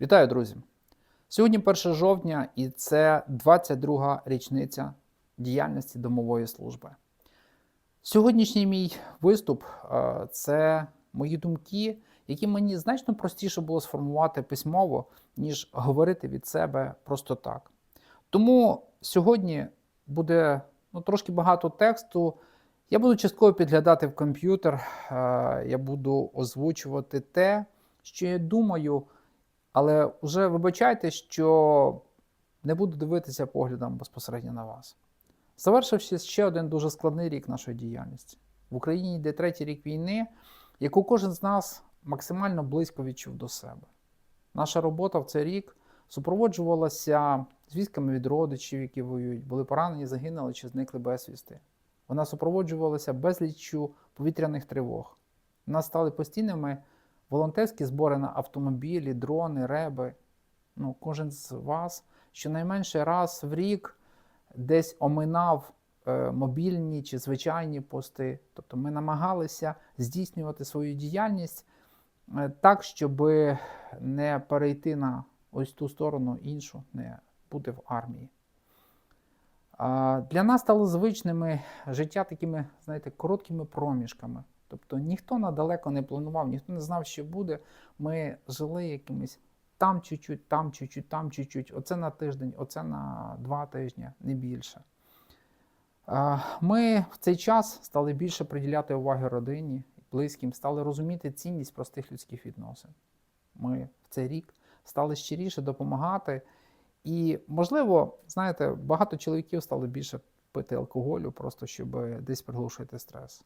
Вітаю, друзі! Сьогодні 1 жовтня і це 22 річниця діяльності домової служби. Сьогоднішній мій виступ е, це мої думки, які мені значно простіше було сформувати письмово, ніж говорити від себе просто так. Тому сьогодні буде ну, трошки багато тексту. Я буду частково підглядати в комп'ютер, е, я буду озвучувати те, що я думаю. Але вже вибачайте, що не буду дивитися поглядом безпосередньо на вас. Завершився ще один дуже складний рік нашої діяльності. В Україні йде третій рік війни, яку кожен з нас максимально близько відчув до себе. Наша робота в цей рік супроводжувалася звістками від родичів, які воюють, були поранені, загинули чи зникли безвісти. Вона супроводжувалася безліччю повітряних тривог. Нас стали постійними волонтерські збори на автомобілі, дрони, реби. Ну, кожен з вас щонайменше раз в рік десь оминав е, мобільні чи звичайні пости. Тобто ми намагалися здійснювати свою діяльність е, так, щоб не перейти на ось ту сторону іншу, не бути в армії. А Для нас стало звичними життя такими, знаєте, короткими проміжками. Тобто ніхто надалеко не планував, ніхто не знав, що буде. Ми жили якимось там чуть-чуть, там чуть-чуть, там чуть-чуть. Оце на тиждень, оце на два тижні, не більше. Ми в цей час стали більше приділяти уваги родині, близьким, стали розуміти цінність простих людських відносин. Ми в цей рік стали щиріше допомагати. І, можливо, знаєте, багато чоловіків стали більше пити алкоголю, просто щоб десь приглушити стрес.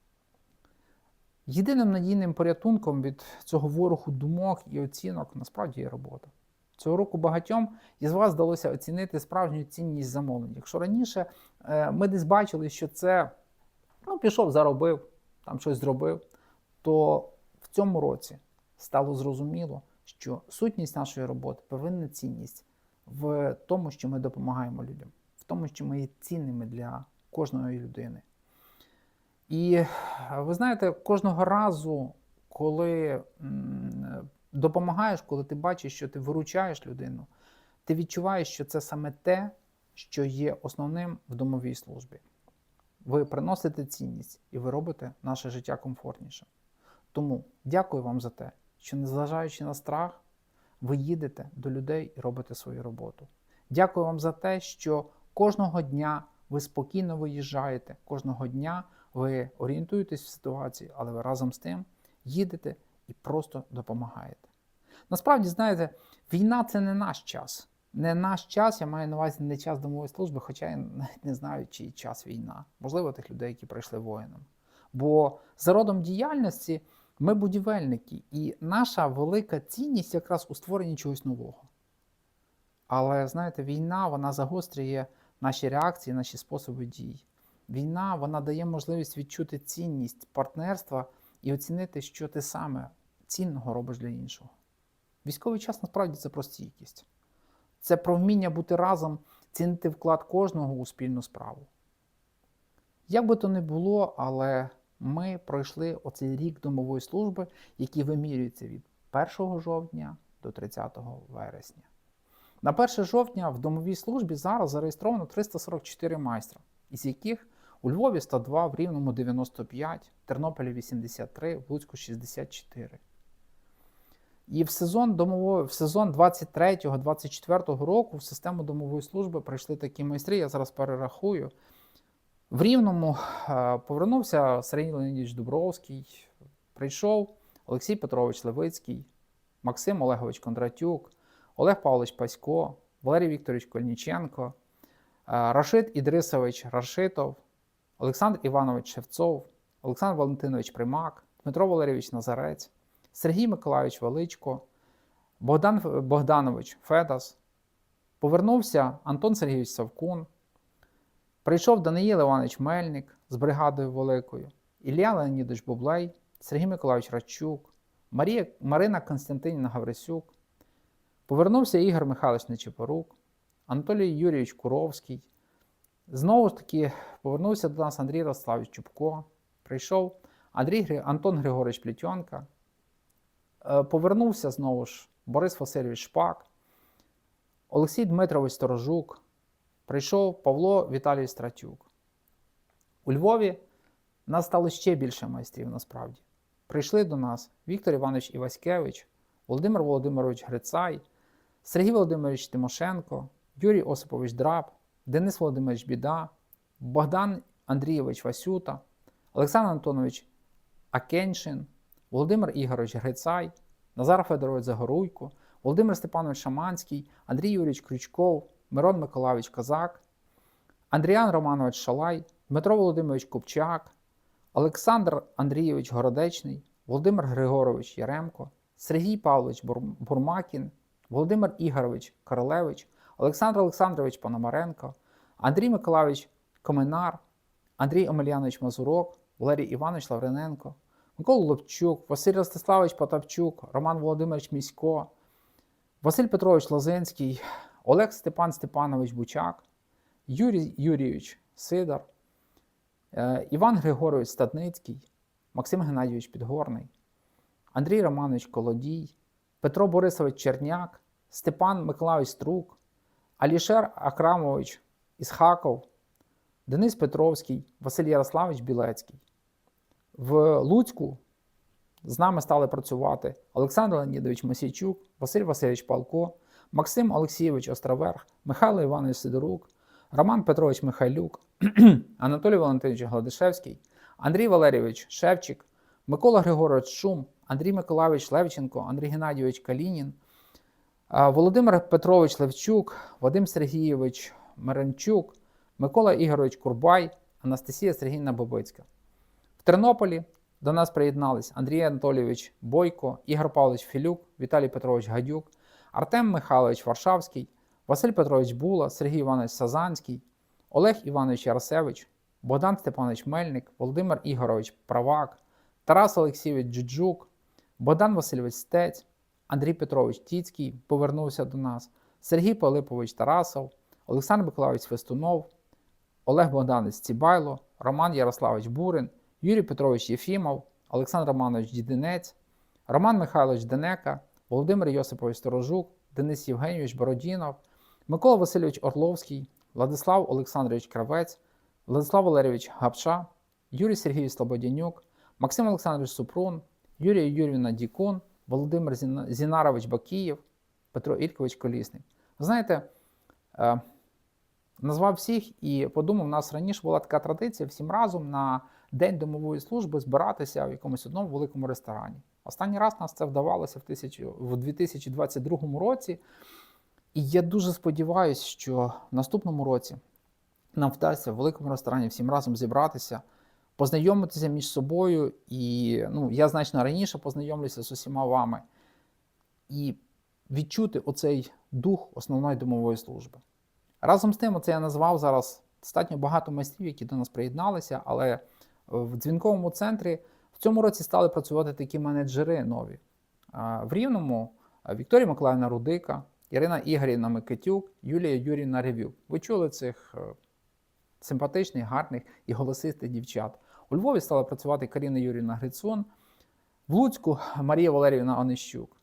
Єдиним надійним порятунком від цього ворогу думок і оцінок насправді є робота. Цього року багатьом із вас вдалося оцінити справжню цінність замовлень. Якщо раніше е, ми десь бачили, що це ну, пішов, заробив, там щось зробив, то в цьому році стало зрозуміло, що сутність нашої роботи, повинна цінність в тому, що ми допомагаємо людям, в тому, що ми є цінними для кожної людини. І ви знаєте, кожного разу, коли допомагаєш, коли ти бачиш, що ти виручаєш людину, ти відчуваєш, що це саме те, що є основним в домовій службі. Ви приносите цінність і ви робите наше життя комфортнішим. Тому дякую вам за те, що, незважаючи на страх, ви їдете до людей і робите свою роботу. Дякую вам за те, що кожного дня ви спокійно виїжджаєте, кожного дня ви орієнтуєтесь в ситуації, але ви разом з тим їдете і просто допомагаєте. Насправді, знаєте, війна це не наш час. Не наш час, я маю на увазі не час домової служби, хоча я навіть не знаю, чий час війна. Можливо, тих людей, які прийшли воїном. Бо за родом діяльності ми будівельники, і наша велика цінність якраз у створенні чогось нового. Але знаєте, війна вона загострює наші реакції, наші способи дій. Війна вона дає можливість відчути цінність партнерства і оцінити, що ти саме цінного робиш для іншого. Військовий час насправді це про стійкість. Це про вміння бути разом, цінити вклад кожного у спільну справу. Як би то не було, але ми пройшли оцей рік домової служби, який вимірюється від 1 жовтня до 30 вересня. На 1 жовтня в домовій службі зараз зареєстровано 344 майстра, із яких у Львові 102, в Рівному 95, в Тернополі 83, в Луцьку 64. І в сезон домової, в сезон 23-24 року в систему домової служби прийшли такі майстри, я зараз перерахую. В Рівному е, повернувся Сергій Леонідович Дубровський, прийшов Олексій Петрович Левицький, Максим Олегович Кондратюк, Олег Павлович Пасько, Валерій Вікторович Кольніченко, е, Рашид Ідрисович Рашитов, Олександр Іванович Шевцов, Олександр Валентинович Примак, Дмитро Валерійович Назарець, Сергій Миколайович Величко, Богдан Богданович Федас. Повернувся Антон Сергійович Савкун. Прийшов Даниїл Іванович Мельник з бригадою Великою, Ілля Леонідович Бублей, Сергій Миколайович Радчук, Марія, Марина Константинівна Гаврисюк. Повернувся Ігор Михайлович Нечипорук, Анатолій Юрійович Куровський. Знову ж таки, повернувся до нас Андрій Рославович Чубко. Прийшов Андрій Антон Григорович Плітьонка. Е, повернувся знову ж Борис Васильович Шпак, Олексій Дмитрович Сторожук, прийшов Павло Віталій Стратюк. У Львові нас стало ще більше майстрів насправді. Прийшли до нас Віктор Іванович Іваськевич, Володимир Володимирович Грицай, Сергій Володимирович Тимошенко, Юрій Осипович Драб, Денис Володимирович Біда, Богдан Андрійович Васюта, Олександр Антонович Акеншин, Володимир Ігорович Грицай, Назар Федорович Загоруйко, Володимир Степанович Шаманський, Андрій Юрійович Крючков, Мирон Миколайович Казак, Андріан Романович Шалай, Дмитро Володимирович Копчак, Олександр Андрійович Городечний, Володимир Григорович Яремко, Сергій Павлович Бурмакін, Володимир Ігорович Королевич, Олександр Олександрович Пономаренко, Андрій Миколайович Коминар, Андрій Омельянович Мазурок, Валерій Іванович Лавриненко, Микола Лобчук, Василь Ростиславович Потапчук, Роман Володимирович Місько, Василь Петрович Лозинський, Олег Степан Степанович Бучак, Юрій Юрійович Сидор, е, Іван Григорович Стадницький, Максим Геннадійович Підгорний, Андрій Романович Колодій, Петро Борисович Черняк, Степан Миколайович Струк, Алішер Акрамович Ісхаков, Денис Петровський, Василь Ярославович Білецький. В Луцьку з нами стали працювати Олександр Леонідович Мосійчук, Василь Васильович Палко, Максим Олексійович Островерх, Михайло Іванович Сидорук, Роман Петрович Михайлюк, Анатолій Валентинович Гладишевський, Андрій Валерійович Шевчик, Микола Григорович Шум, Андрій Миколайович Левченко, Андрій Геннадійович Калінін, Володимир Петрович Левчук, Вадим Сергійович Меренчук, Микола Ігорович Курбай, Анастасія Сергійна Бобицька. В Тернополі до нас приєднались Андрій Анатолійович Бойко, Ігор Павлович Філюк, Віталій Петрович Гадюк, Артем Михайлович Варшавський, Василь Петрович Була, Сергій Іванович Сазанський, Олег Іванович Яросевич, Богдан Степанович Мельник, Володимир Ігорович Правак, Тарас Олексійович Джуджук, Богдан Васильович Стець, Андрій Петрович Тіцький повернувся до нас, Сергій Пилипович Тарасов, Олександр Миколаївич Свистунов, Олег Богданець Цібайло, Роман Ярославович Бурин, Юрій Петрович Єфімов, Олександр Романович Дідинець, Роман Михайлович Денека, Володимир Йосипович Сторожук, Денис Євгенійович Бородінов, Микола Васильович Орловський, Владислав Олександрович Кравець, Владислав Валерійович Гапша, Юрій Сергійович Слободянюк, Максим Олександрович Супрун, Юрія Юрівна Дікун, Володимир Зінарович Бакієв, Петро Ількович Колісник. Знаєте, е, назвав всіх і подумав, у нас раніше була така традиція всім разом на День домової служби збиратися в якомусь одному великому ресторані. Останній раз нас це вдавалося в, тисячі, в 2022 році. І я дуже сподіваюся, що в наступному році нам вдасться в великому ресторані всім разом зібратися, познайомитися між собою. І ну, я значно раніше познайомлюся з усіма вами і відчути оцей дух основної домової служби. Разом з тим, оце я назвав зараз достатньо багато майстрів, які до нас приєдналися, але в дзвінковому центрі в цьому році стали працювати такі менеджери нові. В Рівному Вікторія Миколаївна Рудика, Ірина Ігорівна Микитюк, Юлія Юрівна Ревюк. Ви чули цих е, симпатичних, гарних і голосистих дівчат. У Львові стала працювати Каріна Юрівна Грицун, в Луцьку Марія Валеріївна Онищук.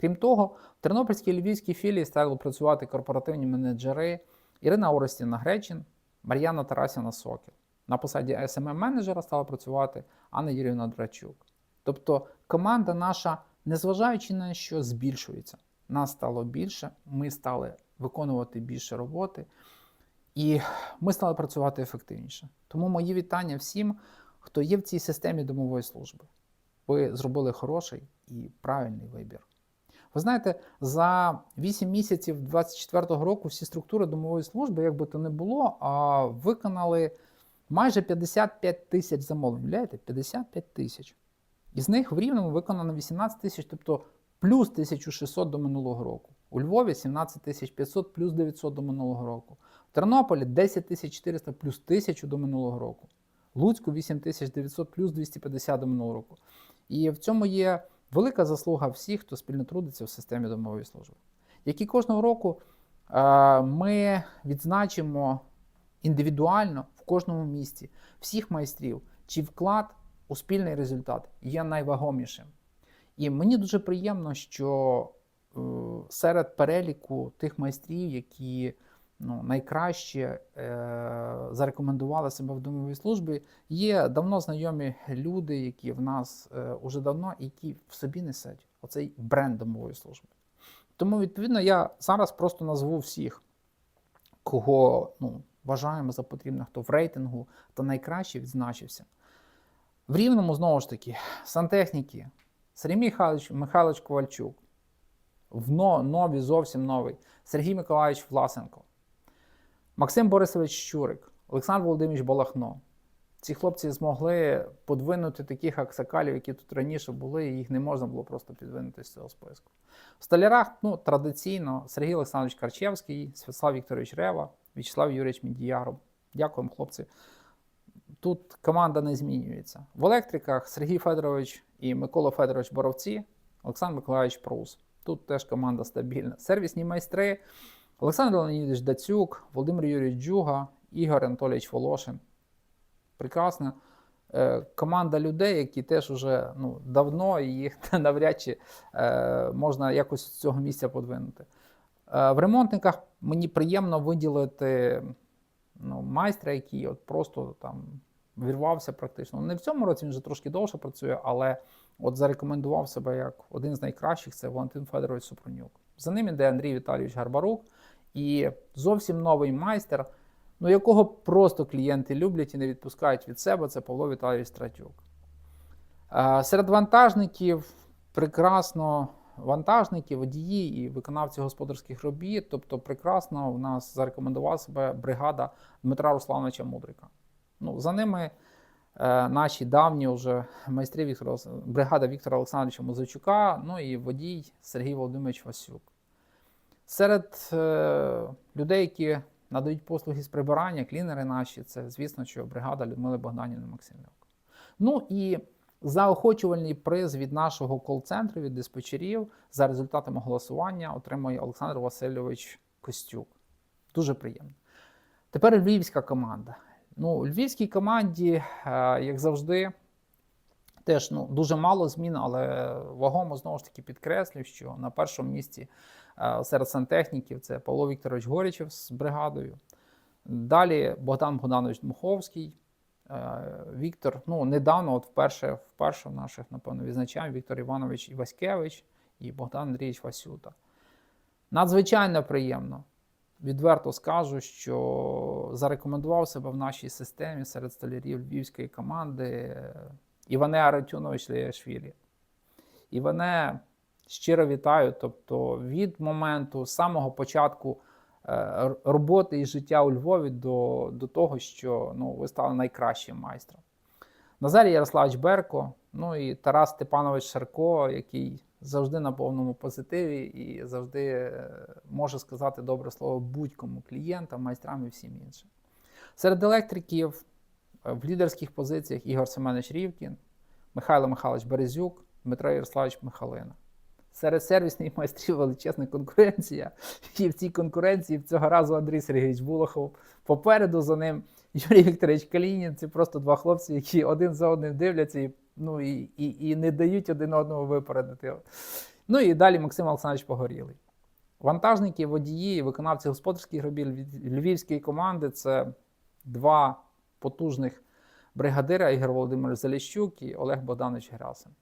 Крім того, в Тернопільській Львівській філії стали працювати корпоративні менеджери Ірина Орестівна Гречин, Мар'яна Тарасівна Сокіл. На посаді smm менеджера стала працювати Анна Юрівна Драчук. Тобто команда наша, незважаючи на що, збільшується. Нас стало більше, ми стали виконувати більше роботи, і ми стали працювати ефективніше. Тому мої вітання всім, хто є в цій системі домової служби. Ви зробили хороший і правильний вибір. Ви знаєте, за 8 місяців 2024 року всі структури домової служби, як би то не було, виконали майже 55 тисяч замовлень. Уявляєте? 55 тисяч. Із них в Рівному виконано 18 тисяч, тобто плюс 1600 до минулого року. У Львові 17 тисяч 500 плюс 900 до минулого року. В Тернополі 10 тисяч 400 плюс 1000 до минулого року. Луцьку 8900 плюс 250 до минулого року. І в цьому є велика заслуга всіх, хто спільно трудиться в системі домової служби. Як і кожного року е, ми відзначимо індивідуально в кожному місті всіх майстрів, чий вклад у спільний результат є найвагомішим. І мені дуже приємно, що е, серед переліку тих майстрів, які ну, найкраще е, зарекомендували себе в домовій службі, є давно знайомі люди, які в нас е, уже давно, які в собі несуть оцей бренд домової служби. Тому, відповідно, я зараз просто назву всіх, кого ну, вважаємо за потрібне, хто в рейтингу та найкраще відзначився. В Рівному, знову ж таки, сантехніки, Сергій Михайлович, Михайлович Ковальчук, в но, нові, зовсім новий, Сергій Миколаївич Власенко, Максим Борисович Щурик, Олександр Володимирович Балахно. Ці хлопці змогли подвинути таких аксакалів, які тут раніше були, і їх не можна було просто підвинути з цього списку. В столярах ну, традиційно Сергій Олександрович Карчевський, Святослав Вікторович Рева, В'ячеслав Юрійович Мідіяров. Дякуємо, хлопці. Тут команда не змінюється. В електриках Сергій Федорович і Микола Федорович Боровці, Олександр Миколаївич Прус. Тут теж команда стабільна. Сервісні майстри Олександр Леонідович Дацюк, Володимир Юрійович Джуга, Ігор Анатолійович Волошин. Прекрасна е, команда людей, які теж уже ну, давно і їх навряд чи е, можна якось з цього місця подвинути. Е, в ремонтниках мені приємно виділити ну, майстра, який от просто там вірвався практично. Не в цьому році він вже трошки довше працює, але от зарекомендував себе як один з найкращих це Валентин Федорович Супрунюк. За ним іде Андрій Віталійович Гарбарук і зовсім новий майстер, ну якого просто клієнти люблять і не відпускають від себе. Це Павло Віталійович Стратюк. Серед вантажників прекрасно вантажники, водії і виконавці господарських робіт. Тобто, прекрасно у нас зарекомендувала себе бригада Дмитра Руслановича Мудрика. Ну, за ними е, наші давні вже майстри Віктора, бригада Віктора Олександровича Музичука, ну і водій Сергій Володимирович Васюк. Серед е, людей, які надають послуги з прибирання, клінери наші, це, звісно, що бригада Людмили Богданівни Максимюк. Ну і заохочувальний приз від нашого кол-центру, від диспетчерів за результатами голосування отримує Олександр Васильович Костюк. Дуже приємно. Тепер львівська команда. Ну, у львівській команді, е, як завжди, теж ну, дуже мало змін, але вагомо знову ж таки підкреслюю, що на першому місці е, серед сантехніків це Павло Вікторович Горічев з бригадою. Далі Богдан Богданович Дмуховський. Е, Віктор, ну недавно, от вперше, вперше в наших, напевно, відзначаємо Віктор Іванович Іваськевич і Богдан Андрійович Васюта. Надзвичайно приємно. Відверто скажу, що зарекомендував себе в нашій системі серед столярів львівської команди е, Іване Аратюнович Леяшвілі. Іване щиро вітаю. Тобто від моменту самого початку е, роботи і життя у Львові до, до того, що ну, ви стали найкращим майстром. Назарій Ярославович Берко, ну і Тарас Степанович Шарко, який завжди на повному позитиві і завжди е, може сказати добре слово будь-кому клієнтам, майстрам і всім іншим. Серед електриків в лідерських позиціях Ігор Семенович Рівкін, Михайло Михайлович Березюк, Дмитро Ярославович Михалина. Серед сервісних майстрів величезна конкуренція. І в цій конкуренції цього разу Андрій Сергійович Булахов. Попереду за ним Юрій Вікторович Калінін. Це просто два хлопці, які один за одним дивляться і, ну, і, і, і не дають один одного випередити. Ну і далі Максим Олександрович Погорілий. Вантажники, водії, виконавці господарських робіт львівської команди це два потужних бригадира Ігор Володимирович Заліщук і Олег Богданович Герасим.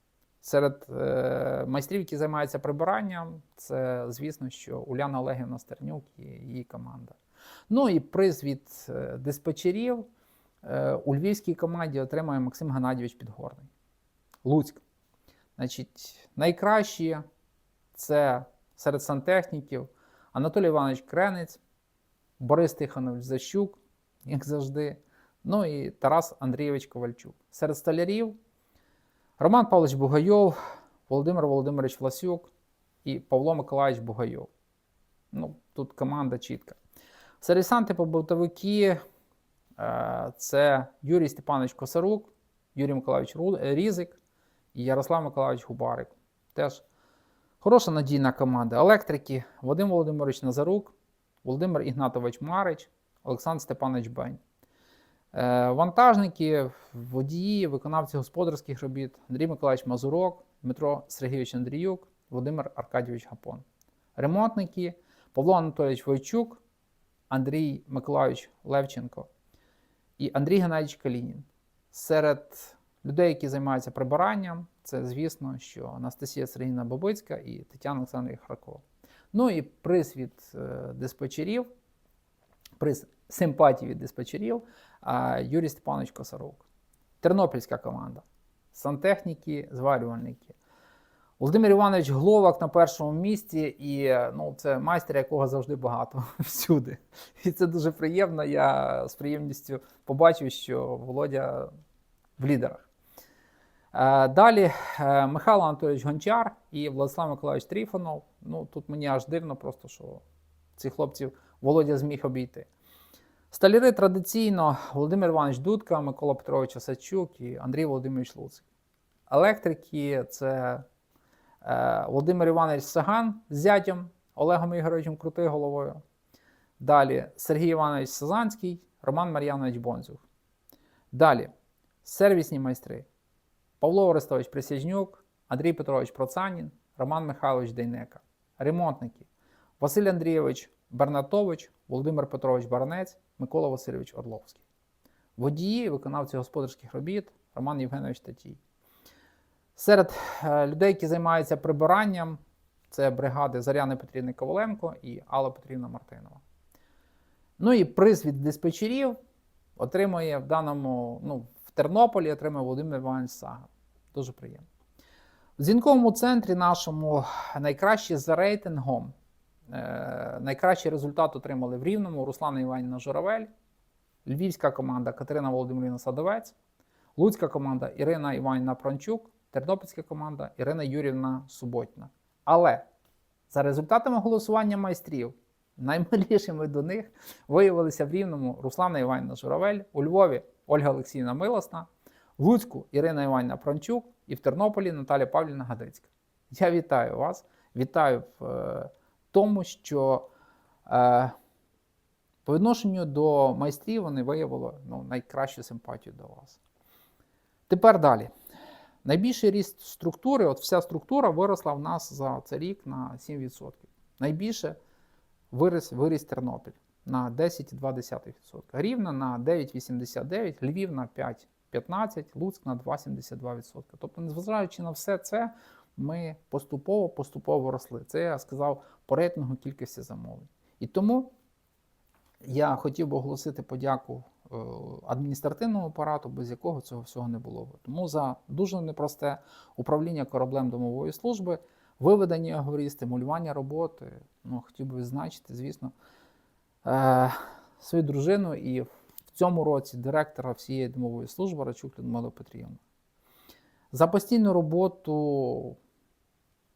Серед е, майстрів, які займаються прибиранням, це, звісно, що Уляна Олегівна Стернюк і її команда. Ну і приз від е, диспетчерів е, у львівській команді отримає Максим Геннадійович Підгорний. Луцьк. Значить, найкращі це серед сантехніків Анатолій Іванович Кренець, Борис Тихонович Защук, як завжди. Ну і Тарас Андрійович Ковальчук. Серед столярів Роман Павлович Бугайов, Володимир Володимирович Власюк і Павло Миколаївич Бугайов. Ну, тут команда чітка. Сервісанти побутовики е, це Юрій Степанович Косарук, Юрій Миколаївич Різик і Ярослав Миколаївич Губарик. Теж хороша надійна команда. Електрики Вадим Володимирович Назарук, Володимир Ігнатович Марич, Олександр Степанович Бень. Е, Вантажники, водії, виконавці господарських робіт Андрій Миколаївич Мазурок, Дмитро Сергійович Андріюк, Володимир Аркадійович Гапон. ремонтники Павло Анатолійович Войчук, Андрій Миколайович Левченко і Андрій Геннадійович Калінін. Серед людей, які займаються прибиранням, це, звісно, що Анастасія Сергійна Бабицька і Тетяна Олександрівна Харкова. Ну і приз від е, диспетчерів, приз симпатії від диспетчерів Юрій Степанович Косарук. Тернопільська команда, сантехніки, зварювальники. Володимир Іванович Гловак на першому місці, і ну, це майстер, якого завжди багато всюди. І це дуже приємно. Я з приємністю побачив, що Володя в лідерах. Е, Далі е, Михайло Анатолійович Гончар і Владислав Миколаївич Тріфонов. Ну, тут мені аж дивно, просто що цих хлопців Володя зміг обійти. Столяри традиційно Володимир Іванович Дудка, Микола Петрович Осадчук і Андрій Володимирович Луцик. Електрики це е, Володимир Іванович Саган з зятям Олегом Ігоровичем Крутий головою. Далі Сергій Іванович Сазанський, Роман Мар'янович Бонзюх. Далі сервісні майстри Павло Орестович Присяжнюк, Андрій Петрович Процанін, Роман Михайлович Дейнека. Ремонтники Василь Андрійович Бернатович, Володимир Петрович Баранець, Микола Васильович Орловський. Водії, виконавці господарських робіт Роман Євгенович Татій. Серед е, людей, які займаються прибиранням, це бригади Заряни Петрівни Коваленко і Алла Петрівна Мартинова. Ну і приз від диспетчерів отримує в даному, ну, в Тернополі отримує Володимир Іванович Сага. Дуже приємно. В дзвінковому центрі нашому найкраще за рейтингом. Е, найкращий результат отримали в Рівному Руслана Іванівна Журавель, Львівська команда Катерина Володимирівна Садовець, Луцька команда Ірина Іванівна Прончук, Тернопільська команда Ірина Юрівна Суботна. Але за результатами голосування майстрів, наймилішими до них виявилися в Рівному Руслана Іванівна Журавель, у Львові Ольга Олексіївна Милосна, в Луцьку Ірина Іванівна Прончук і в Тернополі Наталя Павлівна Гадицька. Я вітаю вас, вітаю в е, тому, що е, по відношенню до майстрів вони виявили ну, найкращу симпатію до вас. Тепер далі. Найбільший ріст структури, от вся структура виросла в нас за цей рік на 7%. Найбільше виріс, виріс Тернопіль на 10,2%. Рівна на 9,89%, Львів на 5,15%, Луцьк на 2,72%. Тобто, незважаючи на все це, ми поступово поступово росли. Це я сказав по рейтингу кількості замовлень. І тому я хотів би оголосити подяку е, адміністративному апарату, без якого цього всього не було б. Тому за дуже непросте управління кораблем домової служби, виведення його, стимулювання роботи. Ну, хотів би відзначити, звісно, е, свою дружину і в цьому році директора всієї домової служби Рачук Людмилу Петрівну. За постійну роботу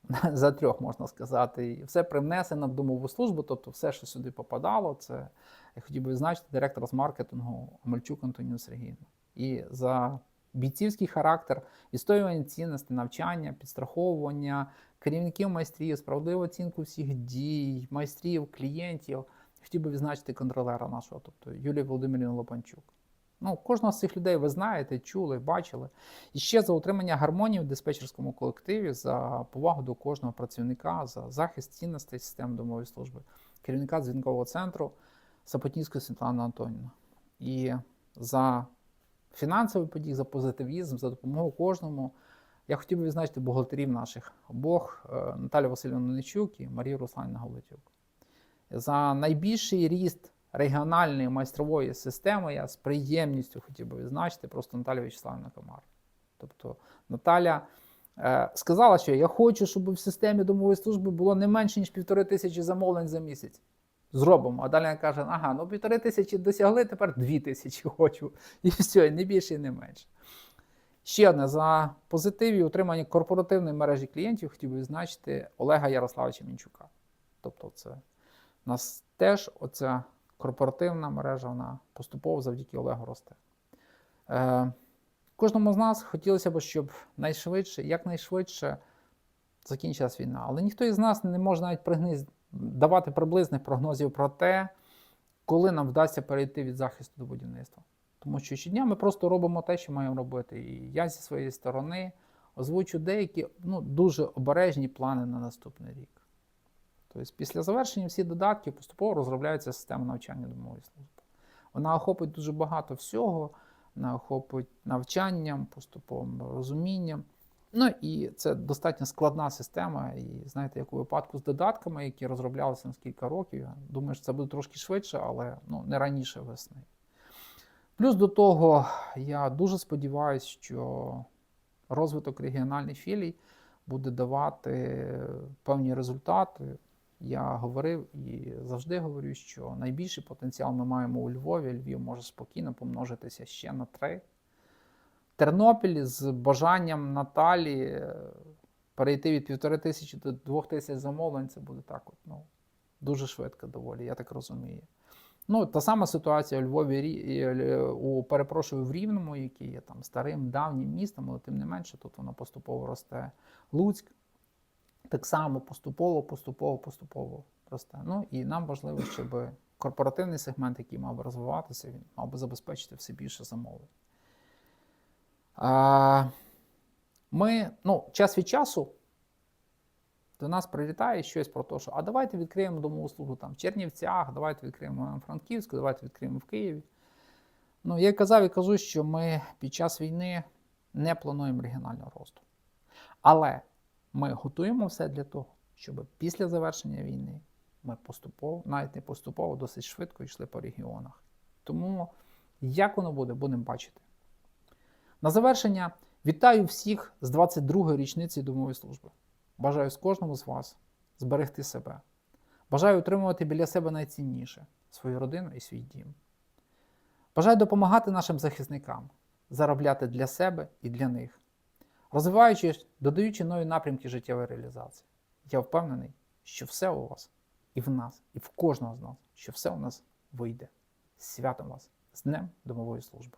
за трьох можна сказати, і все привнесено в домову службу, тобто все, що сюди попадало, це я хотів би відзначити директора з маркетингу Омельчук Антоніну Сергіївну. І за бійцівський характер, відстоювання цінностей, навчання, підстраховування, керівників майстрів, справедливу оцінку всіх дій, майстрів, клієнтів. Хотів би відзначити контролера нашого, тобто Юлію Володимирівну Лопанчук. Ну, кожного з цих людей ви знаєте, чули, бачили. І ще за утримання гармонії в диспетчерському колективі, за повагу до кожного працівника, за захист цінностей системи домової служби, керівника дзвінкового центру Сапотінської Світлани Антонівна. І за фінансовий подій, за позитивізм, за допомогу кожному. Я хотів би відзначити бухгалтерів наших обох е, Наталію Васильівну Нечук і Марію Русланівну Галитюк. За найбільший ріст регіональної майстрової системи я з приємністю хотів би відзначити просто Наталію Вячеславівну Комар. Тобто Наталя е, сказала, що я хочу, щоб в системі домової служби було не менше, ніж півтори тисячі замовлень за місяць. Зробимо. А далі каже: ага, ну півтори тисячі досягли, тепер дві тисячі хочу. І все, не більше, і не менше. Ще одне за позитив і утримання корпоративної мережі клієнтів хотів би відзначити Олега Ярославовича Мінчука. Тобто, це у нас теж оця корпоративна мережа, вона поступово завдяки Олегу росте. Е, кожному з нас хотілося б, щоб найшвидше, якнайшвидше закінчилась війна. Але ніхто із нас не може навіть пригниз, давати приблизних прогнозів про те, коли нам вдасться перейти від захисту до будівництва. Тому що щодня ми просто робимо те, що маємо робити. І я зі своєї сторони озвучу деякі ну, дуже обережні плани на наступний рік. Тобто після завершення всіх додатків поступово розробляється система навчання домової служби. Вона охопить дуже багато всього, вона охопить навчанням, поступовим розумінням. Ну і це достатньо складна система. І знаєте, як у випадку з додатками, які розроблялися на кілька років, я думаю, що це буде трошки швидше, але ну, не раніше весни. Плюс до того, я дуже сподіваюся, що розвиток регіональних філій буде давати певні результати. Я говорив і завжди говорю, що найбільший потенціал ми маємо у Львові. Львів може спокійно помножитися ще на три. Тернопіль з бажанням Наталі е, перейти від півтори тисячі до двох тисяч замовлень, це буде так, от, ну, дуже швидко доволі, я так розумію. Ну, та сама ситуація у Львові і, е, у перепрошую в Рівному, який є там старим давнім містом, але тим не менше тут воно поступово росте. Луцьк так само поступово, поступово, поступово росте. Ну і нам важливо, щоб корпоративний сегмент, який мав би розвиватися, він мав би забезпечити все більше замовлень. Ми, ну, час від часу до нас прилітає щось про те, що а давайте відкриємо домову слугу там в Чернівцях, давайте відкриємо Франківську, давайте відкриємо в Києві. Ну, я казав і кажу, що ми під час війни не плануємо регіонального росту. Але ми готуємо все для того, щоб після завершення війни ми поступово, навіть не поступово, досить швидко йшли по регіонах. Тому як воно буде, будемо бачити. На завершення вітаю всіх з 22-ї річниці домової служби. Бажаю з кожному з вас зберегти себе. Бажаю утримувати біля себе найцінніше свою родину і свій дім. Бажаю допомагати нашим захисникам, заробляти для себе і для них, розвиваючись, додаючи нові напрямки життєвої реалізації. Я впевнений, що все у вас і в нас, і в кожного з нас, що все у нас вийде. Святом вас, з Днем домової служби!